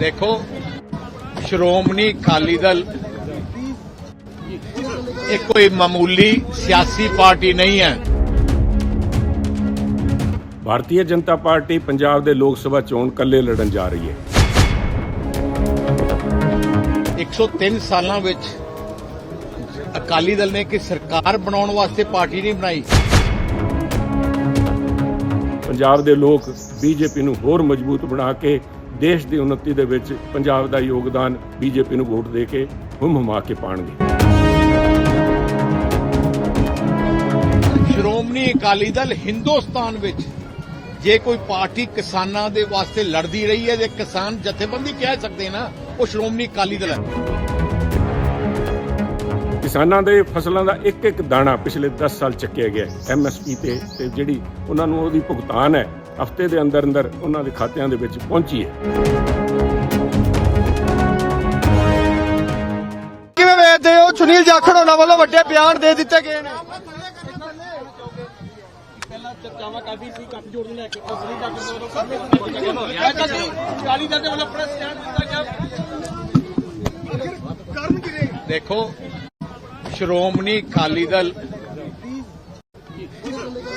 ਦੇਖੋ ਸ਼੍ਰੋਮਣੀ ਅਕਾਲੀ ਦਲ ਇਹ ਕੋਈ ਮਾਮੂਲੀ ਸਿਆਸੀ ਪਾਰਟੀ ਨਹੀਂ ਹੈ। ਭਾਰਤੀ ਜਨਤਾ ਪਾਰਟੀ ਪੰਜਾਬ ਦੇ ਲੋਕ ਸਭਾ ਚੋਣ ਕੱਲੇ ਲੜਨ ਜਾ ਰਹੀ ਹੈ। 103 ਸਾਲਾਂ ਵਿੱਚ ਅਕਾਲੀ ਦਲ ਨੇ ਕਿ ਸਰਕਾਰ ਬਣਾਉਣ ਵਾਸਤੇ ਪਾਰਟੀ ਨਹੀਂ ਬਣਾਈ। ਪੰਜਾਬ ਦੇ ਲੋਕ ਬੀਜੇਪੀ ਨੂੰ ਹੋਰ ਮਜ਼ਬੂਤ ਬਣਾ ਕੇ ਦੇਸ਼ ਦੀ ਉન્નਤੀ ਦੇ ਵਿੱਚ ਪੰਜਾਬ ਦਾ ਯੋਗਦਾਨ ਬੀਜੇਪੀ ਨੂੰ ਵੋਟ ਦੇ ਕੇ ਹੁਮ ਹੁਮਾ ਕੇ ਪਾਣਗੇ। ਸ਼੍ਰੋਮਣੀ ਅਕਾਲੀ ਦਲ ਹਿੰਦੁਸਤਾਨ ਵਿੱਚ ਜੇ ਕੋਈ ਪਾਰਟੀ ਕਿਸਾਨਾਂ ਦੇ ਵਾਸਤੇ ਲੜਦੀ ਰਹੀ ਹੈ ਜੇ ਕਿਸਾਨ ਜਥੇਬੰਦੀ ਕਹਿ ਸਕਦੇ ਨਾ ਉਹ ਸ਼੍ਰੋਮਣੀ ਅਕਾਲੀ ਦਲ ਹੈ। ਕਿਸਾਨਾਂ ਦੇ ਫਸਲਾਂ ਦਾ ਇੱਕ ਇੱਕ ਦਾਣਾ ਪਿਛਲੇ 10 ਸਾਲ ਚੱਕਿਆ ਗਿਆ ਐਮਐਸਪੀ ਤੇ ਤੇ ਜਿਹੜੀ ਉਹਨਾਂ ਨੂੰ ਉਹਦੀ ਭੁਗਤਾਨ ਹੈ ਹਫ਼ਤੇ ਦੇ ਅੰਦਰ ਅੰਦਰ ਉਹਨਾਂ ਦੇ ਖਾਤਿਆਂ ਦੇ ਵਿੱਚ ਪਹੁੰਚੀ ਹੈ ਕਿਵੇਂ ਵੇਖਦੇ ਹੋ? ਸੁਨੀਲ ਜਾਖੜ ਉਹਨਾਂ ਵੱਲੋਂ ਵੱਡੇ ਬਿਆਨ ਦੇ ਦਿੱਤੇ ਗਏ ਨੇ। ਪਹਿਲਾਂ ਚਰਚਾਵਾਂ ਕਾਫੀ ਸੀ ਕੱਪ ਜੋੜ ਨੂੰ ਲੈ ਕੇ। ਅਸਲੀ ਦਾ ਵੱਲੋਂ ਸਾਹਮਣੇ ਅਕਾਲੀ ਦਲ ਦੇ ਵੱਲੋਂ ਆਪਣਾ ਸਟੈਂਡ ਦਿੱਤਾ ਗਿਆ। ਦੇਖੋ ਸ਼੍ਰੋਮਣੀ ਅਕਾਲੀ ਦਲ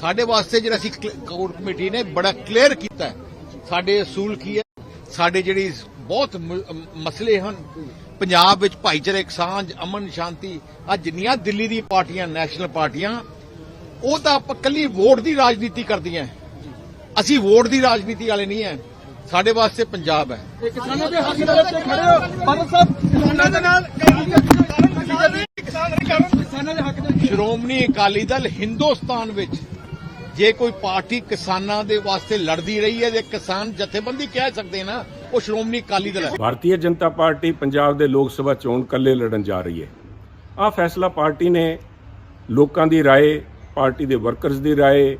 ਸਾਡੇ ਵਾਸਤੇ ਜਿਹੜਾ ਅਸੀਂ ਕੋਰ ਕਮੇਟੀ ਨੇ ਬੜਾ ਕਲੀਅਰ ਕੀਤਾ। ਸਾਡੇ ਅਸੂਲ ਕੀ ਹੈ? ਸਾਡੇ ਜਿਹੜੀ ਬਹੁਤ ਮਸਲੇ ਹਨ। ਪੰਜਾਬ ਵਿੱਚ ਭਾਈਚਾਰਕ ਸਾਂਝ ਅਮਨ ਸ਼ਾਂਤੀ ਆ ਜਿੰਨੀਆਂ ਦਿੱਲੀ ਦੀ ਪਾਰਟੀਆਂ ਨੈਸ਼ਨਲ ਪਾਰਟੀਆਂ ਉਹ ਤਾਂ ਆਪਾਂ ਕੱਲੀ ਵੋਟ ਦੀ ਰਾਜਨੀਤੀ ਕਰਦੀਆਂ ਅਸੀਂ ਵੋਟ ਦੀ ਰਾਜਨੀਤੀ ਵਾਲੇ ਨਹੀਂ ਹੈ। ਸਾਡੇ ਵਾਸਤੇ ਪੰਜਾਬ ਹੈ। ਕਿਸਾਨਾਂ ਦੇ ਹੱਕ ਦੇ ਵਿੱਚ ਖੜੇ ਹੋ। ਬਾਦਲ ਸਾਹਿਬ ਕਿਸਾਨਾਂ ਦੇ ਨਾਲ ਕਿਸਾਨ ਨਹੀਂ ਕਰਨ ਕਿਸਾਨਾਂ ਦੇ ਹੱਕ ਦੇ ਸ਼੍ਰੋਮਣੀ ਅਕਾਲੀ ਦਲ ਹਿੰਦੁਸਤਾਨ ਵਿੱਚ ਜੇ ਕੋਈ ਪਾਰਟੀ ਕਿਸਾਨਾਂ ਦੇ ਵਾਸਤੇ ਲੜਦੀ ਰਹੀ ਹੈ ਜੇ ਕਿਸਾਨ ਜਥੇਬੰਦੀ ਕਹਿ ਸਕਦੇ ਨਾ ਉਹ ਸ਼੍ਰੋਮਣੀ ਅਕਾਲੀ ਦਲ ਹੈ ਭਾਰਤੀ ਜਨਤਾ ਪਾਰਟੀ ਪੰਜਾਬ ਦੇ ਲੋਕ ਸਭਾ ਚੋਣ ਕੱਲੇ ਲੜਨ ਜਾ ਰਹੀ ਹੈ ਆਹ ਫੈਸਲਾ ਪਾਰਟੀ ਨੇ ਲੋਕਾਂ ਦੀ رائے ਪਾਰਟੀ ਦੇ ਵਰਕਰਸ ਦੀ رائے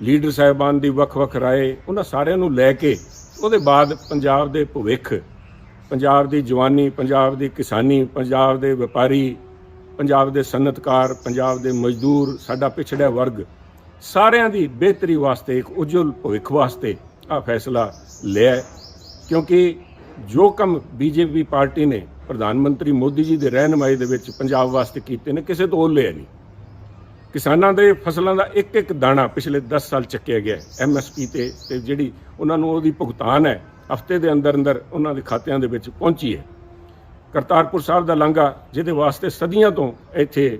ਲੀਡਰ ਸਾਹਿਬਾਨ ਦੀ ਵੱਖ-ਵੱਖ رائے ਉਹਨਾਂ ਸਾਰਿਆਂ ਨੂੰ ਲੈ ਕੇ ਉਹਦੇ ਬਾਅਦ ਪੰਜਾਬ ਦੇ ਭਵਿੱਖ ਪੰਜਾਬ ਦੀ ਜਵਾਨੀ ਪੰਜਾਬ ਦੀ ਕਿਸਾਨੀ ਪੰਜਾਬ ਦੇ ਵਪਾਰੀ ਪੰਜਾਬ ਦੇ ਸਨਅਤਕਾਰ ਪੰਜਾਬ ਦੇ ਮਜ਼ਦੂਰ ਸਾਡਾ ਪਿਛੜਿਆ ਵਰਗ ਸਾਰਿਆਂ ਦੀ ਬਿਹਤਰੀ ਵਾਸਤੇ, ਇੱਕ ਉਜਵਲ ਭਵਿੱਖ ਵਾਸਤੇ ਆ ਫੈਸਲਾ ਲਿਆ ਕਿਉਂਕਿ ਜੋ ਕੰਮ ਬੀਜੇਪੀ ਪਾਰਟੀ ਨੇ, ਪ੍ਰਧਾਨ ਮੰਤਰੀ ਮੋਦੀ ਜੀ ਦੇ ਰਹਿਨਮਾਈ ਦੇ ਵਿੱਚ ਪੰਜਾਬ ਵਾਸਤੇ ਕੀਤੇ ਨੇ, ਕਿਸੇ ਤੋਂ ਓਲੇ ਨਹੀਂ। ਕਿਸਾਨਾਂ ਦੇ ਫਸਲਾਂ ਦਾ ਇੱਕ ਇੱਕ ਦਾਣਾ ਪਿਛਲੇ 10 ਸਾਲ ਚੱਕਿਆ ਗਿਆ ਐਮਐਸਪੀ ਤੇ ਤੇ ਜਿਹੜੀ ਉਹਨਾਂ ਨੂੰ ਉਹਦੀ ਭੁਗਤਾਨ ਹੈ, ਹਫ਼ਤੇ ਦੇ ਅੰਦਰ ਅੰਦਰ ਉਹਨਾਂ ਦੇ ਖਾਤਿਆਂ ਦੇ ਵਿੱਚ ਪਹੁੰਚੀ ਹੈ। ਕਰਤਾਰਪੁਰ ਸਾਹਿਬ ਦਾ ਲਾਂਘਾ ਜਿਹਦੇ ਵਾਸਤੇ ਸਦੀਆਂ ਤੋਂ ਇੱਥੇ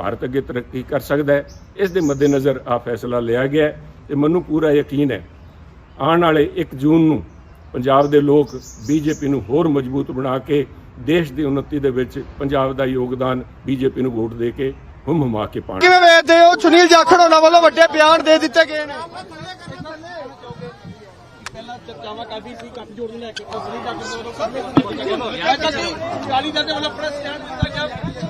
ਭਾਰਤ ਅੱਗੇ ਤਰੱਕੀ ਕਰ ਸਕਦਾ ਹੈ। ਇਸ ਦੇ ਮੱਦੇਨਜ਼ਰ ਆ ਫੈਸਲਾ ਲਿਆ ਗਿਆ ਹੈ ਤੇ ਮੈਨੂੰ ਪੂਰਾ ਯਕੀਨ ਹੈ। ਆਉਣ ਵਾਲੇ 1 ਜੂਨ ਨੂੰ ਪੰਜਾਬ ਦੇ ਲੋਕ ਬੀਜੇਪੀ ਨੂੰ ਹੋਰ ਮਜ਼ਬੂਤ ਬਣਾ ਕੇ ਦੇਸ਼ ਦੀ ਉન્નਤੀ ਦੇ ਵਿੱਚ ਪੰਜਾਬ ਦਾ ਯੋਗਦਾਨ ਬੀਜੇਪੀ ਨੂੰ ਵੋਟ ਦੇ ਕੇ ਹੁਮ ਹੁਮਾ ਕੇ ਪਾਣ ਕਿਵੇਂ ਵੇਖਦੇ ਹੋ? ਸੁਨੀਲ ਜਾਖੜ ਉਹਨਾਂ ਵੱਲੋਂ ਵੱਡੇ ਬਿਆਨ ਦੇ ਦਿੱਤੇ ਗਏ ਨੇ। ਪਹਿਲਾਂ ਚਰਚਾਵਾਂ ਕਾਫੀ ਸੀ ਕੱਪ ਜੋੜ ਨੂੰ ਲੈ ਕੇ ਅਸਲੀ ਦਾ ਵੱਲੋਂ ਸਾਹਮਣੇ ਅਕਾਲੀ ਦਲ ਦੇ ਵੱਲੋਂ ਆਪਣਾ ਸਟੈਂਡ ਦਿੱਤਾ ਗਿਆ।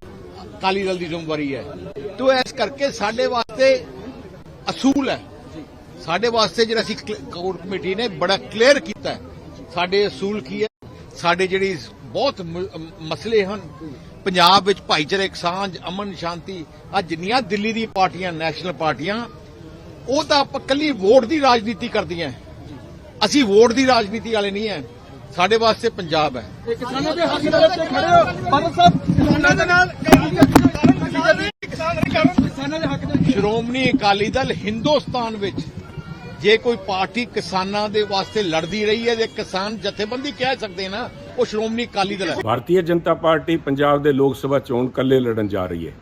ਅਕਾਲੀ ਦਲ ਦੀ ਜ਼ਿੰਮੇਵਾਰੀ ਹੈ। ਤੋ ਇਸ ਕਰਕੇ ਸਾਡੇ ਵਾਸਤੇ ਅਸੂਲ ਹੈ। ਸਾਡੇ ਵਾਸਤੇ ਜਿਹੜਾ ਅਸੀਂ ਕੋਰ ਕਮੇਟੀ ਨੇ ਬੜਾ ਕਲੀਅਰ ਕੀਤਾ ਸਾਡੇ ਅਸੂਲ ਕੀ ਹੈ? ਸਾਡੇ ਜਿਹੜੀ ਬਹੁਤ ਮਸਲੇ ਹਨ। ਪੰਜਾਬ ਵਿੱਚ ਭਾਈਚਾਰਕ ਸਾਂਝ, ਅਮਨ, ਸ਼ਾਂਤੀ ਅੱਜ ਜਿੰਨੀਆਂ ਦਿੱਲੀ ਦੀ ਪਾਰਟੀਆਂ, ਨੈਸ਼ਨਲ ਪਾਰਟੀਆਂ, ਉਹ ਤਾਂ ਆਪਾਂ ਕੱਲੀ ਵੋਟ ਦੀ ਰਾਜਨੀਤੀ ਕਰਦੀਆਂ। ਅਸੀਂ ਵੋਟ ਦੀ ਰਾਜਨੀਤੀ ਵਾਲੇ ਨਹੀਂ ਹੈ। ਸਾਡੇ ਵਾਸਤੇ ਪੰਜਾਬ ਹੈ ਇਹ ਕਿਸਾਨਾਂ ਦੇ ਹੱਕ ਦੇ ਵਿੱਚ ਖੜੇ ਹੋ ਬਾਦਲ ਸਾਹਿਬ ਕਿਸਾਨਾਂ ਦੇ ਨਾਲ ਕਿਸਾਨਾਂ ਦੇ ਕਾਰਨ ਕਿਸਾਨਾਂ ਦੇ ਹੱਕ ਦੇ ਸ਼੍ਰੋਮਣੀ ਅਕਾਲੀ ਦਲ ਹਿੰਦੁਸਤਾਨ ਵਿੱਚ ਜੇ ਕੋਈ ਪਾਰਟੀ ਕਿਸਾਨਾਂ ਦੇ ਵਾਸਤੇ ਲੜਦੀ ਰਹੀ ਹੈ ਜੇ ਕਿਸਾਨ ਜਥੇਬੰਦੀ ਕਹਿ ਸਕਦੇ ਨਾ ਉਹ ਸ਼੍ਰੋਮਣੀ ਅਕਾਲੀ ਦਲ ਹੈ ਭਾਰਤੀ ਜਨਤਾ ਪਾਰਟੀ ਪੰਜਾਬ ਦੇ ਲੋਕ ਸਭਾ ਚੋਣ ਕੱਲੇ ਲੜਨ ਜਾ ਰਹੀ ਹੈ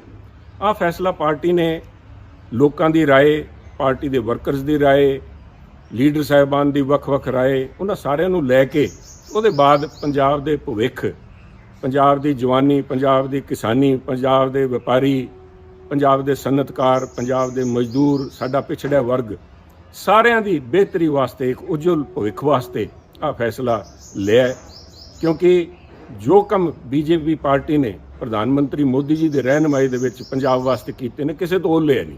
ਆਹ ਫੈਸਲਾ ਪਾਰਟੀ ਨੇ ਲੋਕਾਂ ਦੀ رائے ਪਾਰਟੀ ਦੇ ਵਰਕਰਸ ਦੀ رائے ਲੀਡਰ ਸਾਹਿਬਾਨ ਦੀ ਵੱਖ-ਵੱਖ رائے ਉਹਨਾਂ ਸਾਰਿਆਂ ਨੂੰ ਲੈ ਕੇ ਉਹਦੇ ਬਾਅਦ ਪੰਜਾਬ ਦੇ ਭਵਿੱਖ, ਪੰਜਾਬ ਦੀ ਜਵਾਨੀ, ਪੰਜਾਬ ਦੀ ਕਿਸਾਨੀ, ਪੰਜਾਬ ਦੇ ਵਪਾਰੀ, ਪੰਜਾਬ ਦੇ ਸਨਅਤਕਾਰ, ਪੰਜਾਬ ਦੇ ਮਜ਼ਦੂਰ, ਸਾਡਾ ਪਿਛੜਿਆ ਵਰਗ, ਸਾਰਿਆਂ ਦੀ ਬਿਹਤਰੀ ਵਾਸਤੇ, ਇੱਕ ਉਜਵਲ ਭਵਿੱਖ ਵਾਸਤੇ ਆ ਫੈਸਲਾ ਲਿਆ ਕਿਉਂਕਿ ਜੋ ਕੰਮ ਬੀਜੇਪੀ ਪਾਰਟੀ ਨੇ, ਪ੍ਰਧਾਨ ਮੰਤਰੀ ਮੋਦੀ ਜੀ ਦੇ ਰਹਿਨਮਾਈ ਦੇ ਵਿੱਚ ਪੰਜਾਬ ਵਾਸਤੇ ਕੀਤੇ ਨੇ, ਕਿਸੇ ਤੋਂ ਲਿਆ ਨਹੀਂ।